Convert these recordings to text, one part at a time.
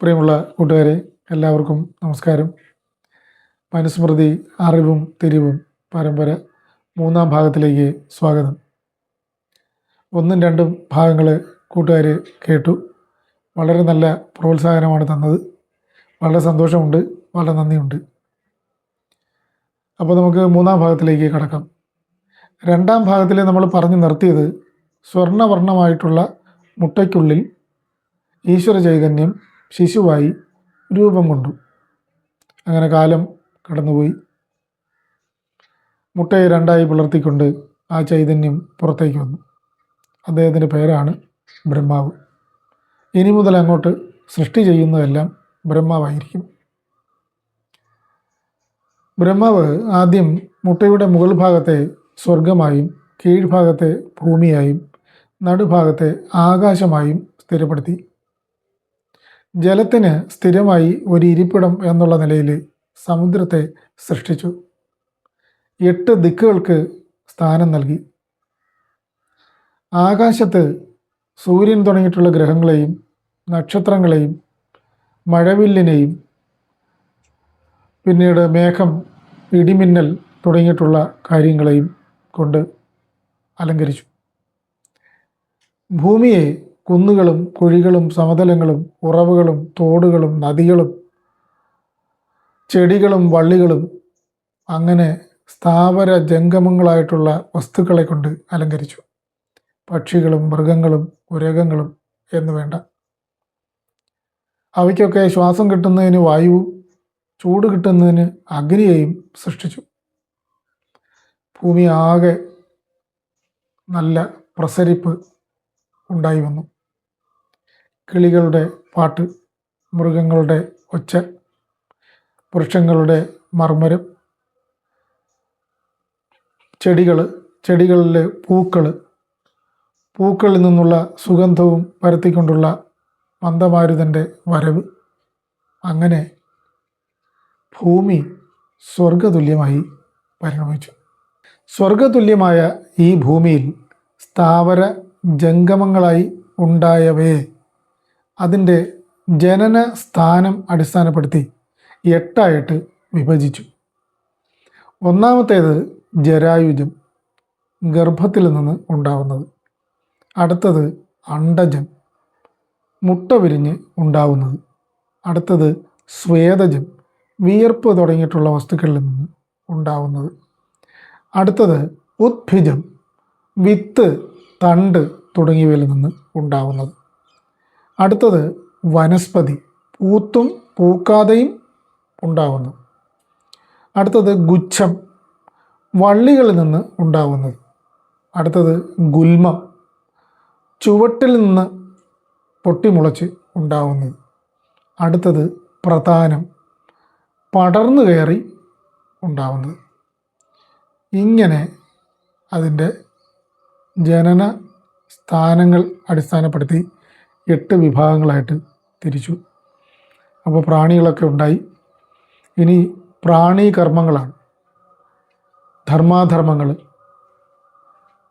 പ്രിയമുള്ള കൂട്ടുകാരെ എല്ലാവർക്കും നമസ്കാരം. മനുസ്മൃതി അറിവും തിരിവും പരമ്പര മൂന്നാം ഭാഗത്തിലേക്ക് സ്വാഗതം. ഒന്നും രണ്ടും ഭാഗങ്ങൾ കൂട്ടുകാർ കേട്ടു. വളരെ നല്ല പ്രോത്സാഹനമാണ് തന്നത്. വളരെ സന്തോഷമുണ്ട്. വളരെ നന്ദിയുണ്ട്. അപ്പോൾ നമുക്ക് മൂന്നാം ഭാഗത്തിലേക്ക് കടക്കാം. രണ്ടാം ഭാഗത്തിൽ നമ്മൾ പറഞ്ഞു നിർത്തിയത് സ്വർണവർണമായിട്ടുള്ള മുട്ടയ്ക്കുള്ളിൽ ഈശ്വര ചൈതന്യം ശിശുവായി രൂപം കൊണ്ടു. അങ്ങനെ കാലം കടന്നുപോയി. മുട്ടയെ രണ്ടായി പിളർത്തിക്കൊണ്ട് ആ ചൈതന്യം പുറത്തേക്ക് വന്നു. അദ്ദേഹത്തിന്റെ പേരാണ് ബ്രഹ്മാവ്. ഇനി മുതൽ അങ്ങോട്ട് സൃഷ്ടി ചെയ്യുന്നതെല്ലാം ബ്രഹ്മാവായിരിക്കും. ബ്രഹ്മാവ് ആദ്യം മുട്ടയുടെ മുകൾ ഭാഗത്തെ സ്വർഗമായും കീഴ്ഭാഗത്തെ ഭൂമിയായും നടുഭാഗത്തെ ആകാശമായും സ്ഥിരപ്പെടുത്തി. ജലത്തിന് സ്ഥിരമായി ഒരു ഇരിപ്പിടം എന്നുള്ള നിലയിൽ സമുദ്രത്തെ സൃഷ്ടിച്ചു. എട്ട് ദിക്കുകൾക്ക് സ്ഥാനം നൽകി. ആകാശത്ത് സൂര്യൻ തുടങ്ങിയിട്ടുള്ള ഗ്രഹങ്ങളെയും നക്ഷത്രങ്ങളെയും മഴവില്ലിനെയും പിന്നീട് മേഘം ഇടിമിന്നൽ തുടങ്ങിയിട്ടുള്ള കാര്യങ്ങളെയും കൊണ്ട് അലങ്കരിച്ചു. ഭൂമിയെ കുന്നുകളും കുഴികളും സമതലങ്ങളും ഉറവുകളും തോടുകളും നദികളും ചെടികളും വള്ളികളും അങ്ങനെ സ്ഥാവര ജംഗമങ്ങളായിട്ടുള്ള വസ്തുക്കളെ കൊണ്ട് അലങ്കരിച്ചു. പക്ഷികളും മൃഗങ്ങളും ഉരകങ്ങളും എന്ന് വേണ്ട. അവയ്ക്കൊക്കെ ശ്വാസം കിട്ടുന്നതിന് വായുവും ചൂട് കിട്ടുന്നതിന് അഗ്നിയെയും സൃഷ്ടിച്ചു. ഭൂമി ആകെ നല്ല പ്രസരിപ്പ് ഉണ്ടായി വന്നു. കിളികളുടെ പാട്ട് മൃഗങ്ങളുടെ ഒച്ച വൃക്ഷങ്ങളുടെ മർമ്മരം ചെടികൾ ചെടികളിലെ പൂക്കൾ പൂക്കളിൽ നിന്നുള്ള സുഗന്ധവും പരത്തിക്കൊണ്ടുള്ള മന്ദമാരുതന്റെ വരവ്. അങ്ങനെ ഭൂമി സ്വർഗതുല്യമായി പരിണമിച്ചു. സ്വർഗതുല്യമായ ഈ ഭൂമിയിൽ സ്ഥാവര ജംഗമങ്ങളായി ഉണ്ടായവയെ അതിന്റെ ജനന സ്ഥാനം അടിസ്ഥാനപ്പെടുത്തി എട്ടായിട്ട് വിഭജിച്ചു. ഒന്നാമത്തേത് ജരായുജം ഗർഭത്തിൽ നിന്ന് ഉണ്ടാവുന്നത്. അടുത്തത് അണ്ടജം മുട്ട വിരിഞ്ഞ് ഉണ്ടാവുന്നത്. അടുത്തത് സ്വേദജം വിയർപ്പ് തുടങ്ങിയിട്ടുള്ള വസ്തുക്കളിൽ നിന്ന് ഉണ്ടാവുന്നത്. അടുത്തത് ഉദ്ഭിജം വിത്ത് തണ്ട് തുടങ്ങിയവയിൽ നിന്ന് ഉണ്ടാവുന്നത്. അടുത്തത് വനസ്പതി. പൂത്തും പൂക്കാതെയും ഉണ്ടാവുന്നു. അടുത്തത് ഗുച്ഛം. വള്ളികളിൽ നിന്ന് ഉണ്ടാവുന്നത്. അടുത്തത് ഗുൽമം. ചുവട്ടിൽ നിന്ന് പൊട്ടിമുളച്ച് ഉണ്ടാവുന്നത്. അടുത്തത് പ്രധാനം. പടർന്നു കയറി ഉണ്ടാവുന്നത്. ഇങ്ങനെ അതിന്റെ ജനന സ്ഥാനങ്ങൾ അടിസ്ഥാനപ്പെടുത്തി എട്ട് വിഭാഗങ്ങളായിട്ട് തിരിച്ചു. അപ്പോൾ പ്രാണികളൊക്കെ ഉണ്ടായി. ഇനി പ്രാണി കർമ്മങ്ങളാണ്. ധർമാധർമ്മങ്ങൾ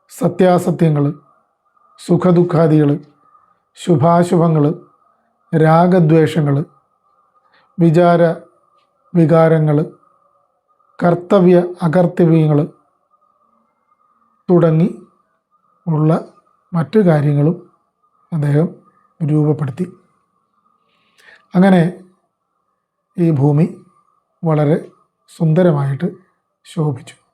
സത്യാസത്യങ്ങൾ സുഖദുഃഖാദികൾ ശുഭാശുഭങ്ങൾ രാഗദ്വേഷങ്ങൾ വിചാര വികാരങ്ങൾ കർത്തവ്യ അകർത്തവ്യങ്ങൾ തുടങ്ങി ഉള്ള മറ്റു കാര്യങ്ങളും അദ്ദേഹം രൂപപ്പെടുത്തി. അങ്ങനെ ഈ ഭൂമി വളരെ സുന്ദരമായിട്ട് ശോഭിച്ചു.